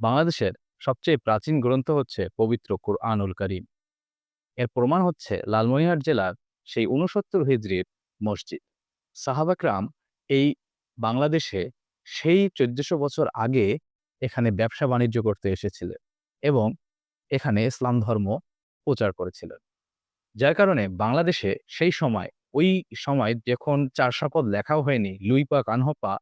বাংলাদেশের সবচেয়ে প্রাচীন গ্রন্থ হচ্ছে পবিত্র কুরআনুল করিম এর প্রমাণ হচ্ছে লালমনিরহাট জেলার সেই ৬৯ হিজরির মসজিদ। সাহাবাকরাম এই বাংলাদেশে সেই চোদ্দশো বছর আগে এখানে ব্যবসা-বাণিজ্য করতে এসেছিলেন এবং এখানে ইসলাম ধর্ম প্রচার করেছিলেন। যার কারণে বাংলাদেশে সেই সময় ওই সময় যখন চার চারশাপদ লেখাও হয়নি, লুইপা, কানহপা,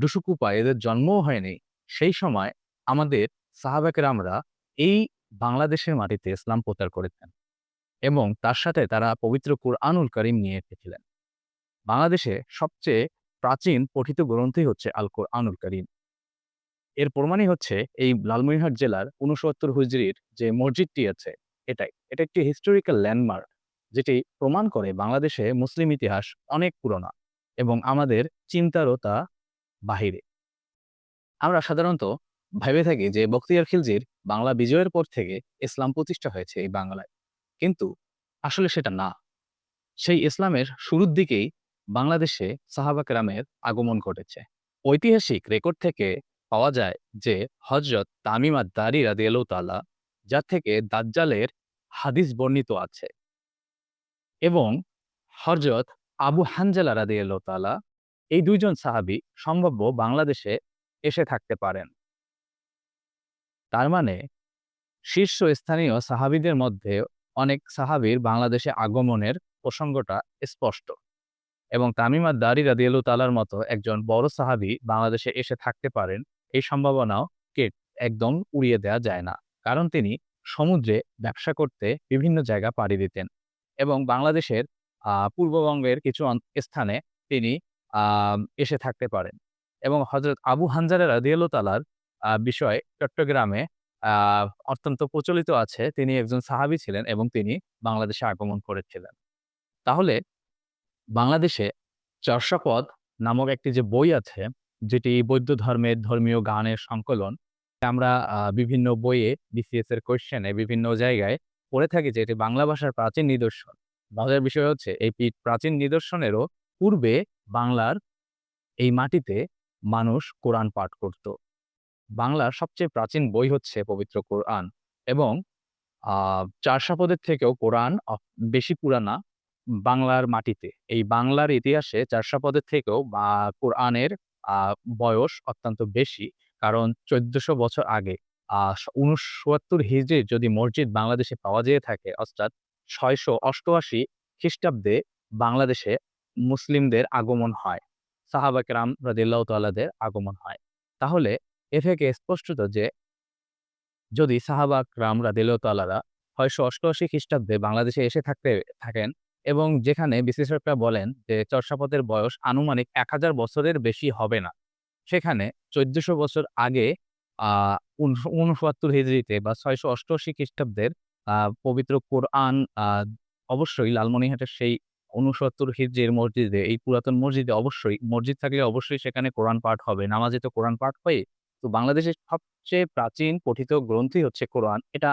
ডুসুকুপা এদের জন্মও হয়নি, সেই সময় আমাদের সাহাবাকেরামরা এই বাংলাদেশের মাটিতে ইসলাম প্রচার করেছেন এবং তার সাথে তারা পবিত্র কুরআনুল কারীম নিয়ে এসেছিলেন। বাংলাদেশে সবচেয়ে প্রাচীন পঠিত গ্রন্থই হচ্ছে আল কুরআনুল কারীম। এর প্রমাণই হচ্ছে এই লালমনিরহাট জেলার ৬৯ হুজরির যে মসজিদটি আছে এটাই। এটা একটি হিস্টোরিক্যাল ল্যান্ডমার্ক যেটি প্রমাণ করে বাংলাদেশে মুসলিম ইতিহাস অনেক পুরোনো এবং আমাদের চিন্তারও তা বাহিরে। আমরা সাধারণত ভেবে থাকি যে বখতিয়ার খিলজির বাংলা বিজয়ের পর থেকে ইসলাম প্রতিষ্ঠা হয়েছে এই বাংলায়। কিন্তু আসলে সেটা না। সেই ইসলামের শুরুর দিকেই বাংলাদেশে সাহাবা কেরামের আগমন ঘটেছে। ঐতিহাসিক রেকর্ড থেকে পাওয়া যায় যে হজরত তামিম আদ-দারি রাদিয়াল্লাহু তাআলা, যার থেকে দাজ্জালের হাদিস বর্ণিত আছে এবং হজরত আবু হানজালা রাদিয়াল্লাহু তাআলা, এই ২ জন সাহাবী সম্ভাব্য বাংলাদেশে এসে থাকতে পারেন। তার মানে শীর্ষস্থানীয় সাহাবীদের মধ্যে অনেক সাহাবীর বাংলাদেশে আগমনের প্রসঙ্গটা স্পষ্ট এবং তামিম আদ-দারি রাদিয়াল্লাহু তাআলার মতো একজন বড় সাহাবি বাংলাদেশে এসে থাকতে পারেন, এই সম্ভাবনাও কে একদম উড়িয়ে দেয়া যায় না। কারণ তিনি সমুদ্রে ব্যবসা করতে বিভিন্ন জায়গা পাড়ি দিতেন এবং বাংলাদেশের পূর্ববঙ্গের কিছু স্থানে তিনি এসে থাকতে পারেন এবং হযরত আবু হানজালা রাদিয়াল্লাহু তাআলার আ বিষয় চট্টগ্রামে আ অত্যন্ত প্রচলিত আছে। তিনি একজন সাহাবী ছিলেন এবং তিনি বাংলাদেশে আগমন করেছিলেন। তাহলে বাংলাদেশে চর্যাপদ নামক একটি যে বই আছে, যেটি বৌদ্ধ ধর্মের ধর্মীয় গানের সংকলন। আমরা বিভিন্ন বইয়ে বিসিএস এর কোয়েশ্চেনে বিভিন্ন জায়গায় পড়ে থাকি যে এটি বাংলা ভাষার প্রাচীন নিদর্শন। মজার বিষয় হচ্ছে এই প্রাচীন নিদর্শনেরও পূর্বে বাংলার এই মাটিতে মানুষ কোরআন পাঠ করত। বাংলার সবচেয়ে প্রাচীন বই হচ্ছে পবিত্র কোরআন এবং চারশাপদের থেকেও কোরআন বেশি পুরানা বাংলার মাটিতে। এই বাংলার ইতিহাসে চারশাপদের থেকেও বা কোরআনের বয়স অত্যন্ত বেশি। কারণ ১৪০০ বছর আগে স ৬৯ যদি মসজিদ বাংলাদেশে পাওয়া যেয়ে থাকে, অর্থাৎ ৬৮৮ খ্রিস্টাব্দে বাংলাদেশে মুসলিমদের আগমন হয়। সাহাবা কেরাম রাদিয়াল্লাহু তাআলাদের আগমন হয়। তাহলে এ থেকে স্পষ্টত যে, যদি সাহাবা কেরাম রাদিয়াল্লাহু তাআলারা ৬৮৮ খ্রিস্টাব্দে বাংলাদেশে এসে থাকতে, থাকেন এবং যেখানে বিশ্লেষকরা বলেন যে, চর্যাপদের বয়স আনুমানিক ১০০০ বছরের বেশি হবে না। সেখানে ১৪০০ বছর আগে, আ উনস ৬৯ হিজরিতে বা ৬৮৮ খ্রিস্টাব্দের, আ, পবিত্র কোরআন অবশ্যই লালমনিরহাটের সেই ৬৯ হিজরির মসজিদে, এই পুরাতন মসজিদে অবশ্যই, মসজিদ থাকলে অবশ্যই সেখানে কোরআন পাঠ হবে। নামাজে তো কোরআন পাঠ হয়ই। তো বাংলাদেশের সবচেয়ে প্রাচীন পঠিত গ্রন্থই হচ্ছে কোরআন। এটা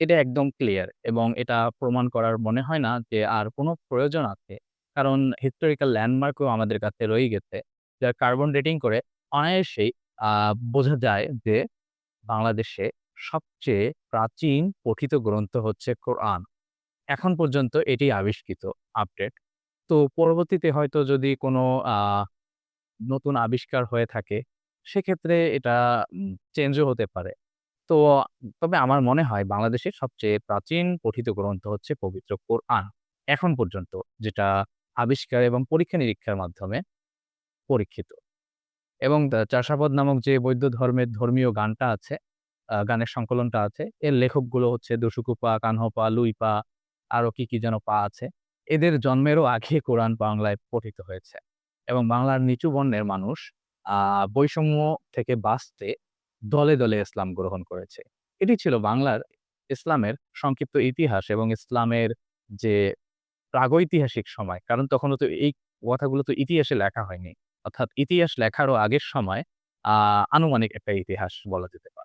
এটা একদম ক্লিয়ার এবং এটা প্রমাণ করার মনে হয় না যে আর কোনো প্রয়োজন আছে। কারণ হিস্টোরিক্যাল ল্যান্ডমার্কও আমাদের কাছে রয়ে গেছে। যার কার্বন ডেটিং করে অনায়াসেই আ বোঝা যায় যে বাংলাদেশে সবচেয়ে প্রাচীন পঠিত গ্রন্থ হচ্ছে কোরআন। এখন পর্যন্ত এটি আবিষ্কৃত আপডেট। তো পরবর্তীতে হয়তো যদি কোনো আ নতুন আবিষ্কার হয়ে থাকে, সেক্ষেত্রে এটা চেঞ্জও হতে পারে। তো তবে আমার মনে হয় বাংলাদেশের সবচেয়ে প্রাচীন পঠিত গ্রন্থ হচ্ছে পবিত্র কোরআন। এখন পর্যন্ত যেটা আবিষ্কার এবং পরীক্ষা-নিরীক্ষার মাধ্যমে পরীক্ষিত। এবং দা চাষাপদ নামক যে বৌদ্ধ ধর্মের ধর্মীয় গানটা আছে, গানের সংকলনটা আছে, এর লেখকগুলো হচ্ছে দোশুকুপা, কানহপা, লুইপা আরও কি, কি যেন পা আছে। এদের জন্মেরও আগে কোরআন বাংলায় পঠিত হয়েছে এবং বাংলার নিচু বর্ণের মানুষ বৈষম্য থেকে বাঁচতে দলে, দলে ইসলাম গ্রহণ করেছে। এটি ছিল বাংলার ইসলামের সংক্ষিপ্ত ইতিহাস এবং ইসলামের যে প্রাগৈতিহাসিক সময়। কারণ তখনও তো এই কথাগুলো তো ইতিহাসে লেখা হয়নি। অর্থাৎ ইতিহাস লেখারও আগের সময় আনুমানিক একটা ইতিহাস বলা যেতে পারে।